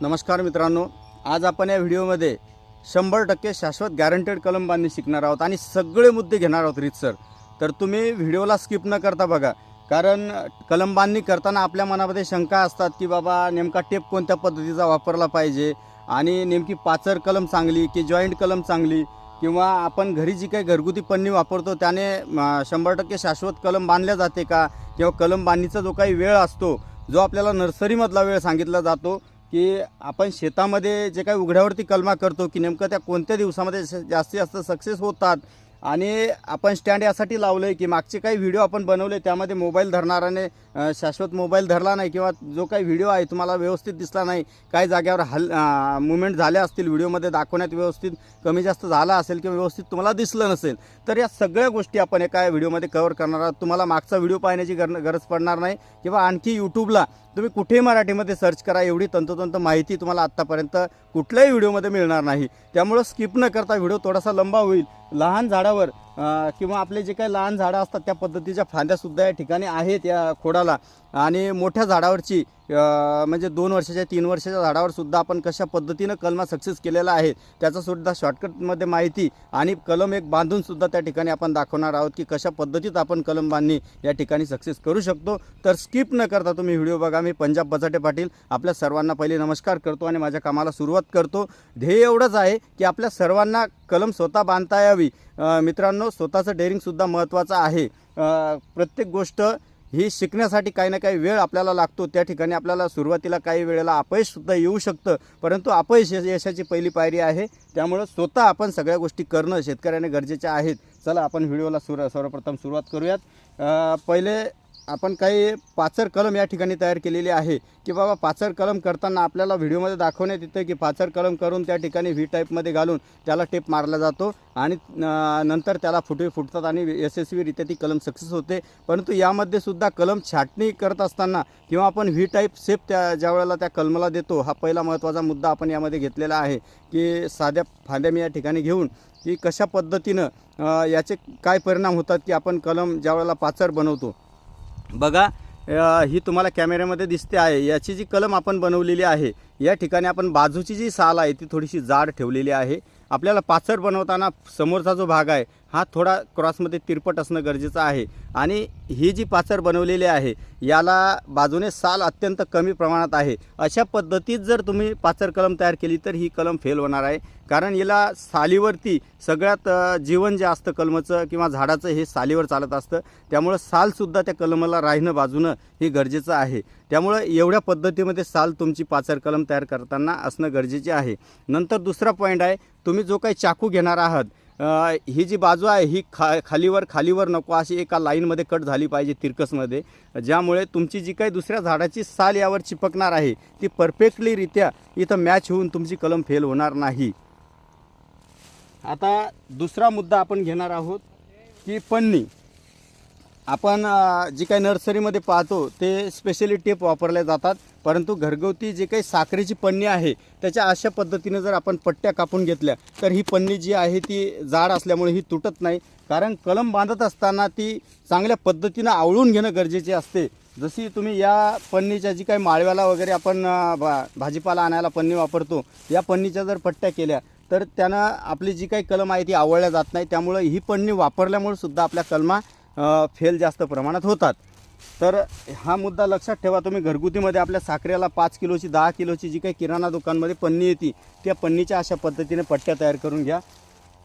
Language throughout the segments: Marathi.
नमस्कार मित्रांनो आज आपण या व्हिडिओमध्ये शंभर टक्के शाश्वत गॅरंटेड कलम बांधणी शिकणार आहोत आणि सगळे मुद्दे घेणार आहोत रितसर तर तुम्ही व्हिडिओला स्किप न करता बघा कारण कलम बांधणी करताना आपल्या मनामध्ये शंका असतात की बाबा नेमका टेप कोणत्या पद्धतीचा वापरला पाहिजे आणि नेमकी पाचर कलम चांगली की जॉईंट कलम चांगली किंवा आपण घरी जी काही घरगुती पन्नी वापरतो त्याने शंभर टक्के शाश्वत कलम बांधल्या जाते का? किंवा कलम बांधणीचा जो काही वेळ असतो जो आपल्याला नर्सरीमधला वेळ सांगितला जातो की आपण शेतामध्ये जे काही उघड्यावरती कलमा करतो की नेमकं त्या कोणत्या दिवसामध्ये जास्तीत जास्त सक्सेस होतात आणि आपण स्टँड यासाठी लावलं आहे की मागचे काही व्हिडिओ आपण बनवले त्यामध्ये मोबाईल धरणाराने शाश्वत मोबाईल धरला नाही किंवा जो काही व्हिडिओ आहे तुम्हाला व्यवस्थित दिसला नाही काही जाग्यावर हल मुवमेंट झाल्या असतील व्हिडिओमध्ये दाखवण्यात व्यवस्थित कमी जास्त झाला असेल किंवा व्यवस्थित तुम्हाला दिसलं नसेल तर या सगळ्या गोष्टी आपण एका व्हिडिओमध्ये कवर करणार आहोत. तुम्हाला मागचा व्हिडिओ पाहण्याची गर गरज पडणार नाही किंवा आणखी यूट्यूबला तुम्ही कुठेही मराठीमध्ये सर्च करा एवढी तंतोतंत माहिती तुम्हाला आत्तापर्यंत कुठल्याही व्हिडिओमध्ये मिळणार नाही. त्यामुळं स्किप न करता व्हिडिओ थोडासा लंबा होईल. लहान झाडावर किंवा आपले जे काही लहान झाडं असतात त्या पद्धतीच्या फांद्यासुद्धा या ठिकाणी आहेत या खोडाला. आणि मोठ्या झाडावरची म्हणजे दोन वर्षाच्या तीन वर्षाच्या झाडावर सुद्धा आपण कशा पद्धतीनं कलमा सक्सेस केलेला आहे त्याचासुद्धा शॉर्टकटमध्ये माहिती आणि कलम एक बांधून सुद्धा त्या ठिकाणी आपण दाखवणार आहोत की कशा पद्धतीत आपण कलम बांधणी या ठिकाणी सक्सेस करू शकतो. तर स्किप न करता तुम्ही व्हिडिओ बघा. मी पंजाब बचाटे पाटील आपल्या सर्वांना पहिले नमस्कार करतो आणि माझ्या कामाला सुरुवात करतो. ध्येय एवढंच आहे की आपल्या सर्वांना कलम स्वतः बांधता यावी. मित्रांनो स्वतःचं डेअरिंगसुद्धा महत्त्वाचं आहे. प्रत्येक गोष्ट ही शिकण्यासाठी काही ना काही वेळ आपल्याला लागतो. त्या ठिकाणी आपल्याला सुरुवातीला काही वेळेला अपयशसुद्धा येऊ शकतं. परंतु अपयश यशाची पहिली पायरी आहे. त्यामुळं स्वतः आपण सगळ्या गोष्टी करणं शेतकऱ्याने गरजेच्या आहेत. चला आपण व्हिडिओला सुर सर्वप्रथम सुरुवात करूयात. पहिले आपण काही पाचर कलम या ठिकाणी तयार केलेली आहे की बाबा पाचर कलम करताना आपल्याला व्हिडिओमध्ये दाखवण्यात येतं की पाचर कलम करून त्या ठिकाणी व्ही टाईपमध्ये घालून त्याला टेप मारला जातो आणि नंतर त्याला फुटवे फुटतात आणि यशस्वीरित्या ती कलम सक्सेस होते. परंतु यामध्ये सुद्धा कलम छाटणी करत असताना किंवा आपण व्ही टाईप सेप त्या ज्या वेळेला त्या कलमाला देतो हा पहिला महत्त्वाचा मुद्दा आपण यामध्ये घेतलेला आहे की साध्या फांद्या मी या ठिकाणी घेऊन की कशा पद्धतीनं याचे काय परिणाम होतात की आपण कलम ज्यावेळेला पाचर बनवतो. बघा ही तुम्हाला कॅमेऱ्यामध्ये दिसते आहे. याची जी कलम आपण बनवलेली आहे या ठिकाणी आपण बाजूची जी साल आहे ती थोडीशी जाड ठेवलेली आहे. आपल्याला पाचर बनवताना समोरचा जो भाग आहे हा थोडा क्रॉसमध्ये तिरपट असणं गरजेचं आहे. आणि ही जी पाचर बनवलेली आहे याला बाजूने साल अत्यंत कमी प्रमाणात आहे. अशा पद्धतीत जर तुम्ही पाचर कलम तयार केली तर ही कलम फेल होणार आहे. कारण याला सालीवरती सगळ्यात जीवन जे असतं कलमाचं किंवा झाडाचं हे सालीवर चालत असतं. त्यामुळं सालसुद्धा त्या कलमाला राहणं बाजूनं हे गरजेचं आहे. त्यामुळं एवढ्या पद्धतीमध्ये साल तुमची पाचर कलम तयार करताना असणं गरजेचे आहे. नंतर दुसरा पॉईंट आहे तुम्ही जो काही चाकू घेणार आहात ही जी बाजू आहे ही खा खालीवर खालीवर नको अशी एका लाईनमध्ये कट झाली पाहिजे तिरकसमध्ये. ज्यामुळे तुमची जी काही दुसऱ्या झाडाची साल यावर चिपकणार आहे ती परफेक्टलीरित्या इथं मॅच होऊन तुमची कलम फेल होणार नाही. आता दुसरा मुद्दा आपण घेणार आहोत की पन्नी. आपण जी काही नर्सरीमध्ये पाहतो ते स्पेशली टेप वापरल्या जातात. परंतु घरगुती जे काही साखरेची पन्नी आहे त्याच्या अशा पद्धतीने जर आपण पट्ट्या कापून घेतल्या तर ही पन्नी जी आहे ती जाड असल्यामुळे ही तुटत नाही. कारण कलम बांधत असताना ती चांगल्या पद्धतीनं आवळून घेणं गरजेचे असते. जशी तुम्ही या पन्नीच्या जी काही माळव्याला वगैरे आपण भा भाजीपाला आणायला पन्नी वापरतो या पन्नीच्या जर पट्ट्या केल्या तर त्यानं आपली जी काही कलम आहे ती आवळल्या जात नाही. त्यामुळं ही पन्नी वापरल्यामुळे सुद्धा आपल्या कलमा फेल जास्त प्रमाणात होतात. तर हा मुद्दा लक्षात ठेवा. तुम्ही घरगुतीमध्ये आपल्या साखरेला पाच किलोची दहा किलोची जी काही किराणा दुकानमध्ये पन्नी येते त्या पन्नीच्या अशा पद्धतीने पट्ट्या तयार करून घ्या.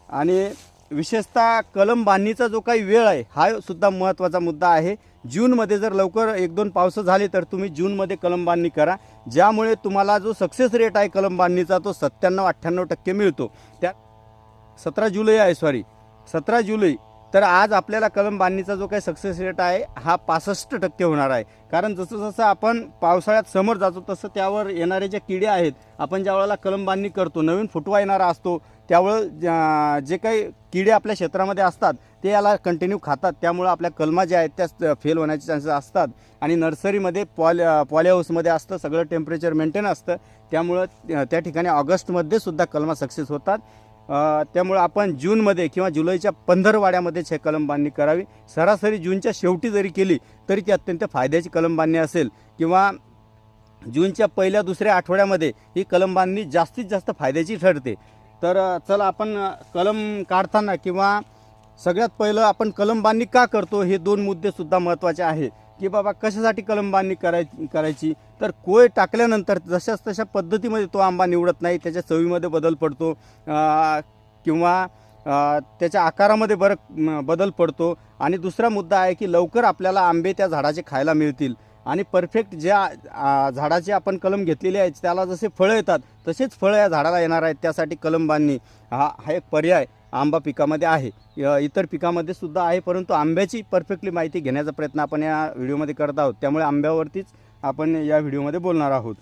आणि विशेषतः कलम बांधणीचा जो काही वेळ आहे हा सुद्धा महत्त्वाचा मुद्दा आहे. जूनमध्ये जर लवकर एक दोन पावसं झाले तर तुम्ही जूनमध्ये कलम बांधणी करा. ज्यामुळे तुम्हाला जो सक्सेस रेट आहे कलम बांधणीचा तो सत्त्याण्णव अठ्ठ्याण्णव टक्के मिळतो. त्या सतरा जुलै आहे सॉरी सतरा जुलै तर आज आपल्याला कलम बांधणीचा जो काही सक्सेस रेट आहे हा पासष्ट टक्के होणार आहे. कारण जसं जसं आपण पावसाळ्यात समोर जातो तसं त्यावर येणारे जे किडे आहेत आपण ज्या वेळेला कलम बांधणी करतो नवीन फुटवा येणारा असतो त्यावेळं ज्या- जे काही किडे आपल्या क्षेत्रामध्ये असतात ते याला कंटिन्यू खातात. त्यामुळं आपल्या कलमा ज्या आहेत त्या फेल होण्याचे चान्सेस असतात. आणि नर्सरीमध्ये पॉल पॉली हाऊसमध्ये असतं सगळं टेम्परेचर मेंटेन असतं. त्यामुळं त्या ठिकाणी ऑगस्टमध्ये सुद्धा कलमा सक्सेस होतात. त्यामुळं आपण जूनमध्ये किंवा जुलैच्या पंधरवाड्यामध्येच हे कलमबांधणी करावी. सरासरी जूनच्या शेवटी जरी केली तरी ती अत्यंत फायद्याची कलमबांधणी असेल. किंवा जूनच्या पहिल्या दुसऱ्या आठवड्यामध्ये ही कलमबांधणी जास्तीत जास्त फायद्याची ठरते. तर चला आपण कलम काढताना किंवा सगळ्यात पहिलं आपण कलमबांधणी का करतो हे दोन मुद्देसुद्धा महत्त्वाचे आहेत की बाबा कशासाठी कलम बांधणी करायची करायची? तर कोय टाकल्यानंतर जशाच तशा पद्धतीमध्ये तो आंबा निवडत नाही त्याच्या चवीमध्ये बदल पडतो किंवा त्याच्या आकारामध्ये बरं बदल पडतो. आणि दुसरा मुद्दा आहे की लवकर आपल्याला आंबे त्या झाडाचे खायला मिळतील. आणि परफेक्ट ज्या झाडाची झाडाचे आपण कलम घेतलेले आहेत त्याला जसे फळं येतात तसेच फळं या झाडाला येणार आहेत. त्यासाठी कलम बांधणी हा हा एक पर्याय आंबा पिकामध्ये आहे. इतर पिकामध्ये सुद्धा आहे परंतु आंब्याची परफेक्टली माहिती घेण्याचा प्रयत्न आपण या व्हिडिओमध्ये करत आहोत. त्यामुळे आंब्यावरतीच आपण या व्हिडिओमध्ये बोलणार आहोत.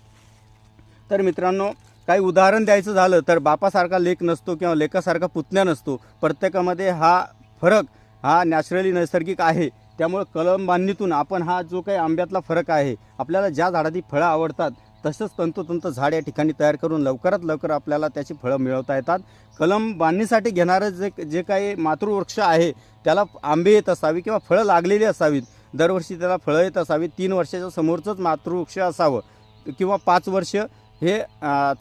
तर मित्रांनो काही उदाहरण द्यायचं झालं तर बापासारखा लेख नसतो किंवा लेखासारखा पुतण्या नसतो. प्रत्येकामध्ये हा फरक हा नॅचरली नैसर्गिक आहे. त्यामुळं कलम बांधणीतून आपण हा जो काही आंब्यातला फरक आहे आपल्याला ज्या झाडाची फळं आवडतात तसंच तंतोतंत झाड या ठिकाणी तयार करून लवकरात लवकर आपल्याला त्याची फळं मिळवता येतात. कलम बांधणीसाठी घेणारं जे जे काही मातृवृक्ष आहे त्याला आंबे येत असावी किंवा फळं लागलेली असावीत. दरवर्षी त्याला फळं येत असावीत. तीन वर्षाच्या समोरचंच मातृवृक्ष असावं किंवा पाच वर्ष हे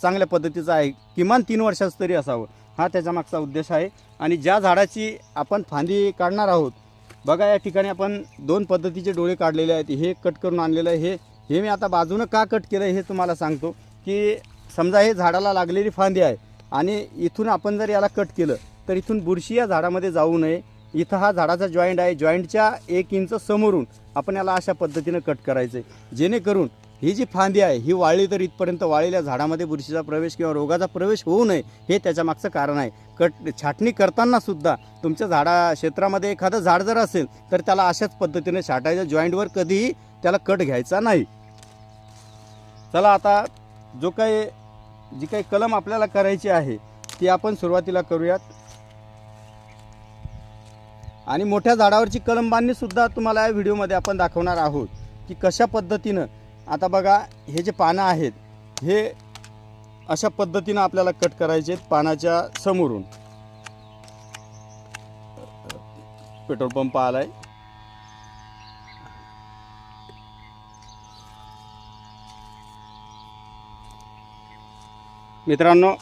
चांगल्या पद्धतीचं आहे. किमान तीन वर्षाचं तरी असावं. हा त्याच्यामागचा उद्देश आहे. आणि ज्या झाडाची आपण फांदी काढणार आहोत बघा या ठिकाणी आपण दोन पद्धतीचे डोळे काढलेले आहेत. हे कट करून आणलेलं आहे. हे हे मी आता बाजूनं का कट केलं हे तुम्हाला सांगतो की समजा हे झाडाला लागलेली फांदी आहे आणि इथून आपण जर याला कट केलं तर इथून बुरशी या झाडामध्ये जाऊ नये. इथं हा झाडाचा जॉईंट आहे. जॉईंटच्या एक इंच समोरून आपण याला अशा पद्धतीनं कट करायचं आहे जेणेकरून ही जी फांदी आहे ही वाळली तर इथपर्यंत वाळलेल्या झाडामध्ये बुरशीचा प्रवेश किंवा रोगाचा प्रवेश होऊ नये हे त्याच्या मागचं कारण आहे. कट छाटणी करताना सुद्धा तुमच्या झाडा क्षेत्रामध्ये एखादं झाड जर असेल तर त्याला अशाच पद्धतीने छाटायचं. जॉईंटवर कधीही त्याला कट घ्यायचा नाही. चला आता जो काही जी काही कलम आपल्याला करायची आहे ती आपण सुरुवातीला करूयात. आणि मोठ्या झाडावरची कलम बांधणी सुद्धा तुम्हाला या व्हिडिओमध्ये आपण दाखवणार आहोत की कशा पद्धतीनं आता बघा हे जे पानं आहेत हे अशा पद्धतीनं आपल्याला कट करायचे आहेत पानाच्या समोरून. पेट्रोल पंप आलाय. मित्रांनो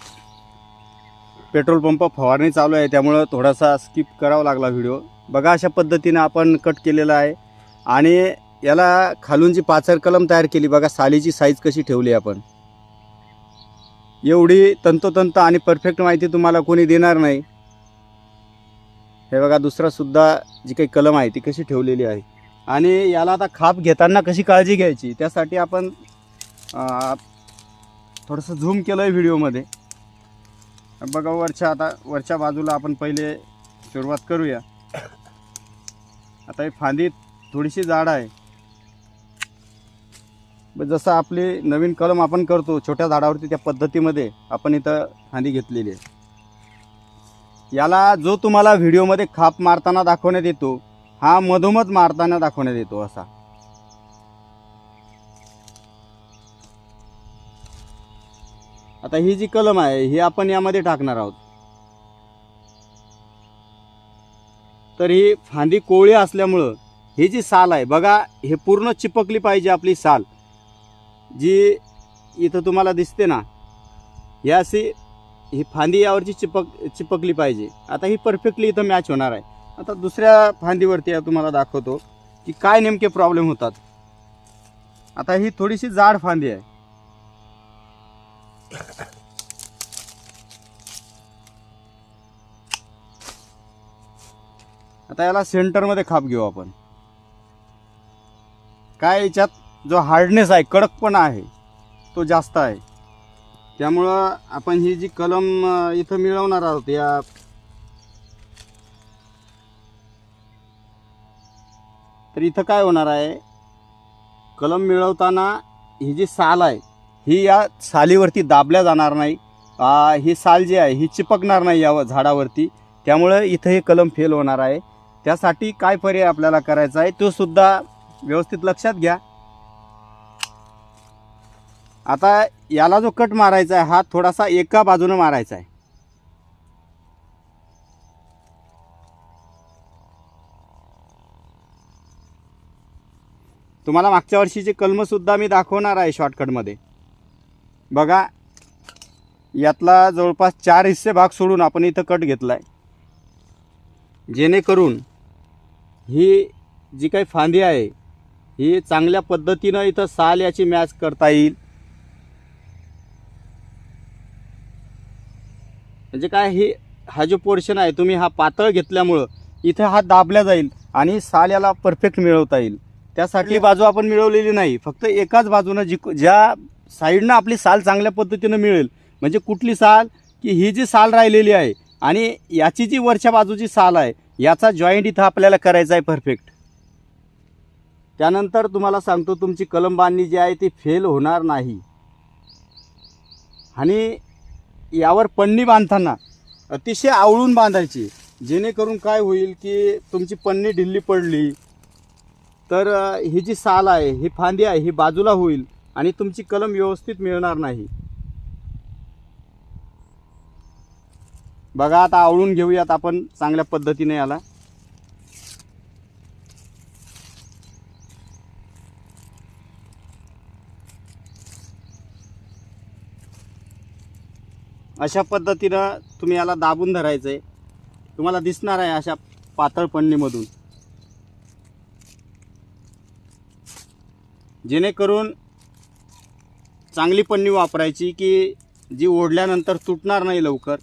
पेट्रोल पंप फवारणी चालू आहे त्यामुळं थोडासा स्किप करावा लागला व्हिडिओ बघा अशा पद्धतीनं आपण कट केलेला आहे. आणि याला खालून जी पाचर कलम तयार केली बघा सालीची साईज कशी ठेवली आपण. एवढी तंतोतंत आणि परफेक्ट माहिती तुम्हाला कोणी देणार नाही. हे बघा दुसरासुद्धा जी काही कलम आहे ती कशी ठेवलेली आहे. आणि याला आता खाप घेताना कशी काळजी घ्यायची त्यासाठी आपण थोडंसं झूम केलं आहे व्हिडिओमध्ये. बघा वरच्या आता वरच्या बाजूला आपण पहिले सुरुवात करूया. आता ही फांदी थोडीशी जाड आहे. जसं आपली नवीन कलम आपण करतो छोट्या झाडावरती त्या पद्धतीमध्ये आपण इथं फांदी घेतलेली आहे. याला जो तुम्हाला व्हिडिओमध्ये खाप मारताना दाखवण्यात येतो हा मधोमध मारताना दाखवण्यात येतो असा. आता ही जी कलम आहे ही आपण यामध्ये टाकणार आहोत. तर ही फांदी कोवळी असल्यामुळं ही जी साल आहे बघा हे पूर्ण चिपकली पाहिजे आपली साल. जी इथं तुम्हाला दिसते ना ही अशी ही फांदी यावरची चिपक चिपकली पाहिजे. आता ही परफेक्टली इथं मॅच होणार आहे. आता दुसऱ्या फांदीवरती तुम्हाला दाखवतो की काय नेमके प्रॉब्लेम होतात. आता ही थोडीशी जाड फांदी आहे. आता याला सेंटरमध्ये खाप घेऊ आपण. काय याच्यात? जो हार्डनेस आहे कडकपणा आहे तो जास्त आहे. त्यामुळं आपण ही जी कलम इथं मिळवणार आहोत या तर इथं काय होणार आहे? कलम मिळवताना ही जी साल आहे ही या सालीवरती दाबल्या जाणार नाही. ही साल जी आहे ही चिपकणार नाही या झाडावरती. त्यामुळं इथं हे कलम फेल होणार आहे. त्यासाठी काय पर्याय आपल्याला करायचा आहे तो सुद्धा व्यवस्थित लक्षात घ्या. आता याला जो कट मारायचा आहे हा थोडासा एका बाजूनं मारायचा आहे. तुम्हाला मागच्या वर्षीचे कलमसुद्धा मी दाखवणार आहे शॉर्टकटमध्ये बघा यातला जवळपास चार हिस्से भाग सोडून आपण इथं कट घेतला आहे जेणेकरून ही जी काही फांदी आहे ही चांगल्या पद्धतीनं इथं साल याची मॅच करता येईल. म्हणजे काय हे हा जो पोर्शन आहे तुम्ही हा पातळ घेतल्यामुळं इथं हा दाबल्या जाईल आणि साल याला परफेक्ट मिळवता येईल. त्यासाठी बाजू आपण मिळवलेली नाही. फक्त एकाच बाजूनं जी ज्या साईडनं आपली साल चांगल्या पद्धतीनं मिळेल म्हणजे कुठली साल की ही जी साल राहिलेली आहे आणि याची जी वरच्या बाजूची साल आहे याचा जॉईंट इथं आपल्याला करायचा आहे परफेक्ट त्यानंतर तुम्हाला सांगतो तुमची कलम बांधणी जी आहे ती फेल होणार नाही. आणि यावर पन्नी बांधताना अतिशय आवळून बांधायची. जेणेकरून काय होईल की तुमची पन्नी ढिल्ली पडली. तर ही जी साल आहे ही फांदी आहे ही बाजूला होईल आणि तुमची कलम व्यवस्थित मिळणार नाही. बघा आता आवळून घेऊयात आपण चांगल्या पद्धतीने याला. अशा पद्धतीनं तुम्ही याला दाबून धरायचं आहे तुम्हाला दिसणार आहे अशा पातळ पन्नीमधून. जेणेकरून चांगली पन्नी वापरायची की जी ओढल्यानंतर तुटणार नाही लवकर.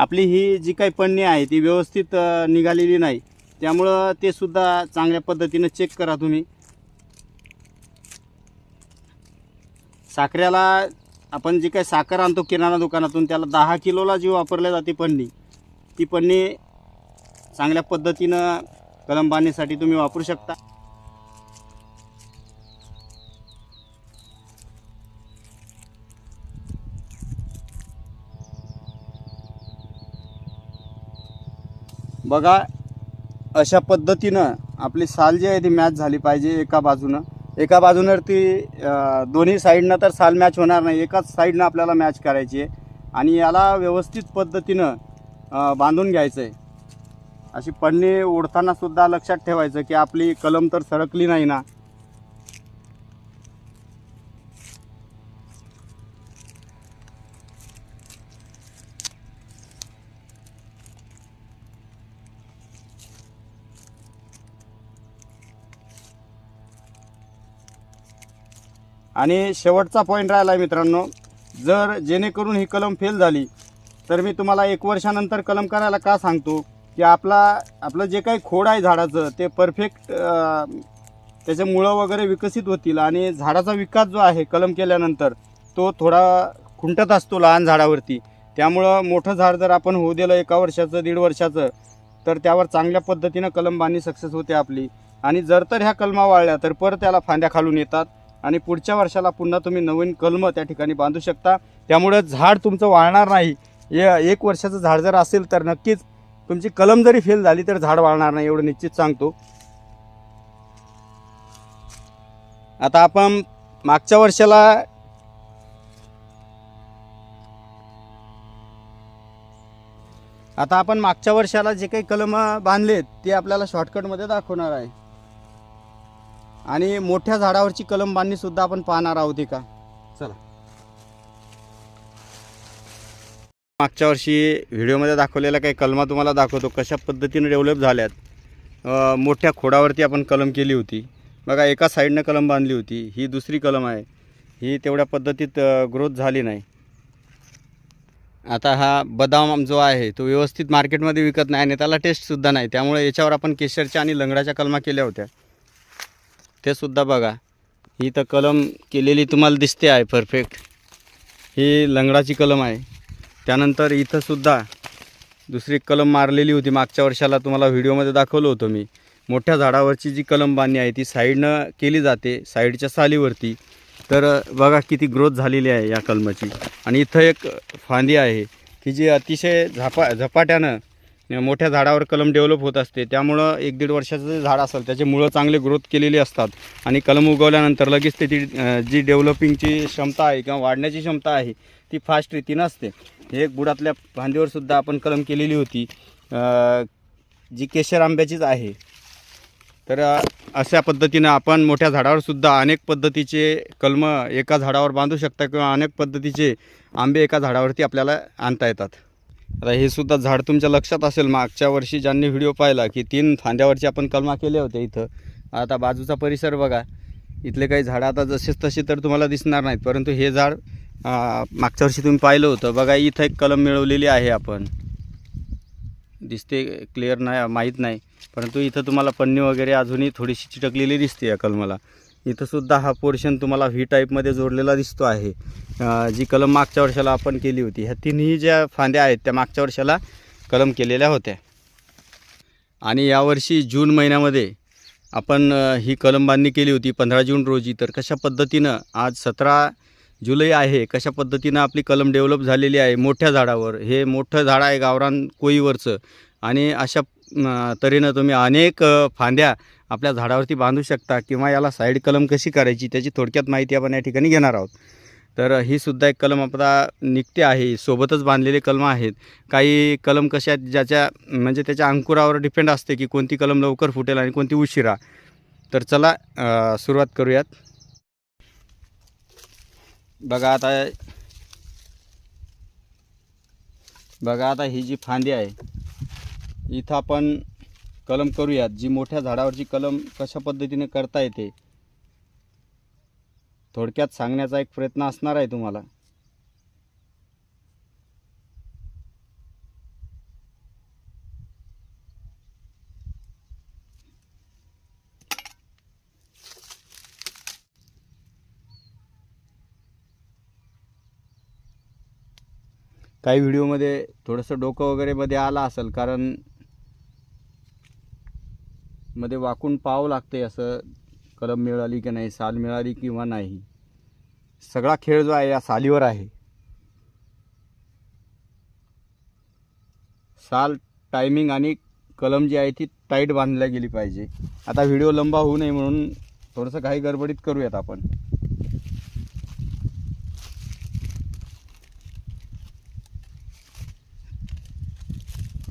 आपली ही जी काही पन्नी आहे ती व्यवस्थित निघालेली नाही. त्यामुळं ते सुद्धा चांगल्या पद्धतीनं चेक करा तुम्ही. साखऱ्याला आपण जी काही साखर आणतो किराणा दुकानातून त्याला दहा किलोला जी वापरल्या जाते पन्नी ती पन्नी चांगल्या पद्धतीनं कलम बांधण्यासाठी तुम्ही वापरू शकता. बघा अशा पद्धतीनं आपली साल जी आहे ती मॅच झाली पाहिजे एका बाजूनं. एका बाजूनं ती दोन्ही साईडनं तर साल मॅच होणार नाही. एकाच साईडनं आपल्याला मॅच करायची आहे. आणि याला व्यवस्थित पद्धतीनं बांधून घ्यायचं आहे अशी पन्नी ओढताना सुद्धा लक्षात ठेवायचं की आपली कलम तर सरकली नाही ना. आणि शेवटचा पॉईंट राहिला आहे मित्रांनो. जर जेणेकरून ही कलम फेल झाली तर मी तुम्हाला एक वर्षानंतर कलम करायला का सांगतो? की आपला आपलं जे काही खोड आहे झाडाचं ते परफेक्ट त्याचे मुळं वगैरे विकसित होतील आणि झाडाचा विकास जो आहे कलम केल्यानंतर तो थोडा खुंटत असतो लहान झाडावरती. त्यामुळं मोठं झाड जर आपण होऊ दिलं एका वर्षाचं दीड वर्षाचं तर त्यावर चांगल्या पद्धतीनं कलम बांधणी सक्सेस होते आपली. आणि जर तर ह्या कलमा वाळल्या तर परत त्याला फांद्या खालून येतात. आणि पुढच्या वर्षाला पुन्हा तुम्ही नवीन कलम त्या ठिकाणी बांधू शकता. त्यामुळं झाड तुमचं वाळणार नाही. ये एक वर्षाचं झाड जर असेल तर नक्कीच तुमची कलम जरी फेल झाली तर झाड वाळणार नाही एवढं निश्चित सांगतो. आता आपण मागच्या वर्षाला आता आपण मागच्या वर्षाला जे काही कलम बांधलेत ते आपल्याला शॉर्टकटमध्ये दाखवणार आहे. आणि मोठ्या झाडावरची कलम बांधणी सुद्धा आपण पाहणार आहोत का चला. मागच्या वर्षी व्हिडिओमध्ये दाखवलेल्या काही कलमा तुम्हाला दाखवतो. कशा पद्धतीने डेव्हलप झाल्यात. मोठ्या खोडावरती आपण कलम केली होती. बघा एका साईडनं कलम बांधली होती. ही दुसरी कलम आहे. ही तेवढ्या पद्धतीत ग्रोथ झाली नाही. आता हा बदाम जो आहे तो व्यवस्थित मार्केटमध्ये विकत नाही आणि त्याला टेस्टसुद्धा नाही. त्यामुळे याच्यावर आपण केशरच्या आणि लंगडाच्या कलमा केल्या होत्या. ते सुद्धा बघा. ही तर कलम केलेली तुम्हाला दिसते आहे परफेक्ट ही लंगडाची कलम आहे. त्यानंतर इथंसुद्धा दुसरी कलम मारलेली होती. मागच्या वर्षाला तुम्हाला व्हिडिओमध्ये दाखवलं होतं मी. मोठ्या झाडावरची जी कलम बांधणी आहे ती साईडनं केली जाते साईडच्या सालीवरती. तर बघा किती ग्रोथ झालेली आहे या कलमाची. आणि इथं एक फांदी आहे की जी अतिशय झपा झपाट्यानं मोठ्या झाडावर कलम डेव्हलप होत असते. त्यामुळं एक दीड वर्षाचं जे झाड असेल त्याचे मुळं चांगले ग्रोथ केलेली असतात. आणि कलम उगवल्यानंतर लगेच त्याची ती जी डेव्हलपिंगची क्षमता आहे किंवा वाढण्याची क्षमता आहे ती फास्ट रीतीनं असते हे एक बुडातल्या फांदीवरसुद्धा आपण कलम केलेली होती. जी केशर आंब्याचीच आहे. तर अशा पद्धतीनं आपण मोठ्या झाडावरसुद्धा अनेक पद्धतीचे कलम एका झाडावर बांधू शकता किंवा अनेक पद्धतीचे आंबे एका झाडावरती आपल्याला आणता येतात. आता हे सुद्धा झाड तुमच्या लक्षात असेल मागच्या वर्षी ज्यांनी व्हिडिओ पाहिला की तीन फांद्यावरची आपण कलमा केले होते इथं. आता बाजूचा परिसर बघा. इथले काही झाडं आता जसेच तसे तर तुम्हाला दिसणार नाहीत परंतु हे झाड मागच्या वर्षी तुम्ही पाहिलं होतं. बघा इथं एक कलम मिळवलेली आहे आपण. दिसते क्लिअर नाही माहीत नाही. परंतु इथं तुम्हाला पन्नी वगैरे अजूनही थोडीशी चिटकलेली दिसते या कलमाला. इथंसुद्धा हा पोर्शन तुम्हाला व्ही टाईपमध्ये जोडलेला दिसतो आहे. जी कलम मागच्या वर्षाला आपण केली होती ह्या तिन्ही ज्या फांद्या आहेत त्या मागच्या वर्षाला कलम केलेल्या होत्या. आणि यावर्षी जून महिन्यामध्ये आपण ही कलम बांधणी केली होती पंधरा जून रोजी. तर कशा पद्धतीनं आज सतरा जुलै आहे कशा पद्धतीनं आपली कलम डेव्हलप झालेली आहे मोठ्या झाडावर? हे मोठं झाड आहे गावरान कोळीवरचं. आणि अशा तऱ्हेनं तुम्ही अनेक फांद्या आपल्या झाडावरती बांधू शकता किंवा याला साईड कलम कशी करायची त्याची थोडक्यात माहिती आपण या ठिकाणी घेणार आहोत. तर ही सुद्धा एक कलम आपला निघते आहे. सोबतच बांधलेले कलम आहेत. काही कलम कशा आहेत ज्याच्या म्हणजे त्याच्या अंकुरावर डिपेंड असते की कोणती कलम लवकर फुटेल आणि कोणती उशिरा. तर चला सुरुवात करूयात. बघा आता बघा आता ही जी फांदी आहे इथं आपण कलम करूयात. जी मोठ्या झाडावरची कलम कशा पद्धतीने करता येते? थोडक्यात सांगण्याचा एक प्रयत्न असणार आहे तुम्हाला. काही व्हिडिओमध्ये थोडंसं डोकं वगैरे मध्ये आलं असेल कारण मध्ये वाकून पाव लागते असं कलम मिळाली की नाही साल मिळाली किंवा नाही. सगळा खेळ जो आहे या सालीवर आहे. साल टायमिंग आणि कलम जी आहे ती टाईट बांधल्या गेली पाहिजे. आता व्हिडिओ लंबा होऊ नये म्हणून थोडंसं काही गडबडीत करूयात आपण.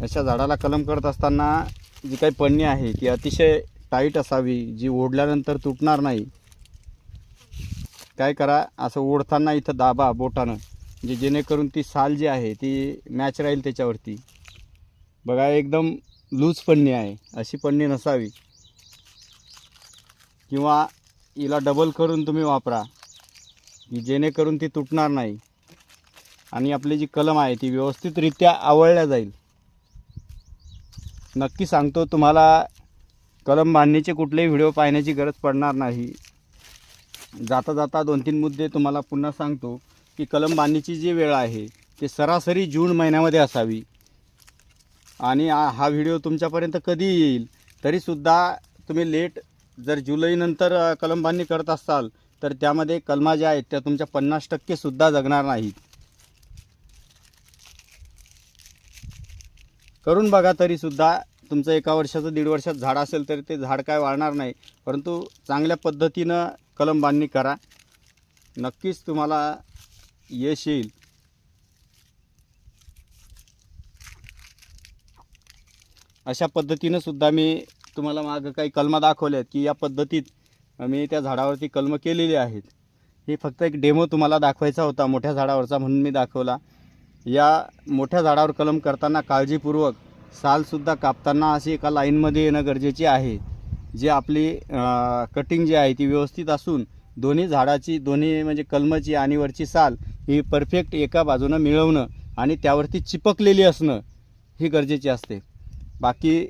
अशा झाडाला कलम करत असताना जी काही पन्नी आहे ती अतिशय टाईट असावी जी ओढल्यानंतर तुटणार नाही. काय करा असं ओढताना इथं दाबा बोटानं जे जेणेकरून ती साल जी आहे ती मॅच राहील त्याच्यावरती. बघा एकदम लूज पन्नी आहे अशी पन्नी नसावी. किंवा हिला डबल करून तुम्ही वापरा की जेणेकरून ती तुटणार नाही. आणि आपली जी कलम आहे ती व्यवस्थितरित्या आवळल्या जाईल. नक्की सांगतो तुम्हाला कलम बांधणीचे कुठलेही व्हिडिओ पाहण्याची गरज पडणार नाही. जाता जाता दोन तीन मुद्दे तुम्हाला पुन्हा सांगतो की कलम बांधणीची जी वेळ आहे ते सरासरी जून महिन्यामध्ये असावी. आणि हा व्हिडिओ तुमच्यापर्यंत कधी येईल तरीसुद्धा तुम्ही लेट जर जुलैनंतर कलम बांधणी करत असाल तर त्यामध्ये कलमा ज्या आहेत त्या तुमच्या पन्नास टक्केसुद्धा जगणार नाहीत. करून बघा तरीसुद्धा. तुमचं एका वर्षाचं दीड वर्षात झाड असेल तरी ते झाड काय वाढणार नाही. परंतु चांगल्या पद्धतीनं कलम बांधणी करा. नक्कीच तुम्हाला यश येईल. अशा पद्धतीनं सुद्धा मी तुम्हाला मागं काही कलमा आहेत की या पद्धतीत मी त्या झाडावरती कलम केलेली आहेत. हे फक्त एक डेमो तुम्हाला दाखवायचा होता मोठ्या झाडावरचा म्हणून मी दाखवला. या मोठ्या झाडावर कलम करताना काळजीपूर्वक सालसुद्धा कापताना अशी एका लाईनमध्ये येणं गरजेचे आहे. जे आपली कटिंग जी आहे ती व्यवस्थित असून दोन्ही झाडाची दोन्ही म्हणजे कलमाची आणि वरची साल ही परफेक्ट एका बाजूनं मिळवणं आणि त्यावरती चिपकलेली असणं ही गरजेची असते. बाकी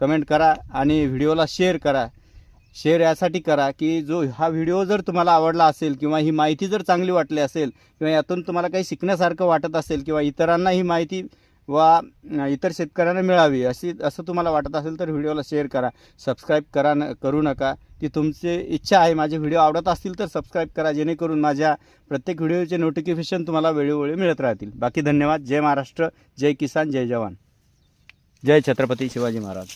कमेंट करा आणि व्हिडिओला शेअर करा. शेअर यासाठी करा की जो हा व्हिडिओ जर तुम्हाला आवडला असेल किंवा ही माहिती जर चांगली वाटली असेल किंवा यातून तुम्हाला काही शिकण्यासारखं वाटत असेल किंवा इतरांना ही माहिती वा इतर शेतकऱ्यांना मिळावी अशी असं तुम्हाला वाटत असेल तर व्हिडिओला शेअर करा. सबस्क्राईब करा न करू नका. ती तुमची इच्छा आहे माझे व्हिडिओ आवडत असतील तर सबस्क्राईब करा जेणेकरून माझ्या प्रत्येक व्हिडिओचे नोटिफिकेशन तुम्हाला वेळोवेळी मिळत राहतील. बाकी धन्यवाद. जय महाराष्ट्र. जय किसान. जय जवान. जय छत्रपती शिवाजी महाराज.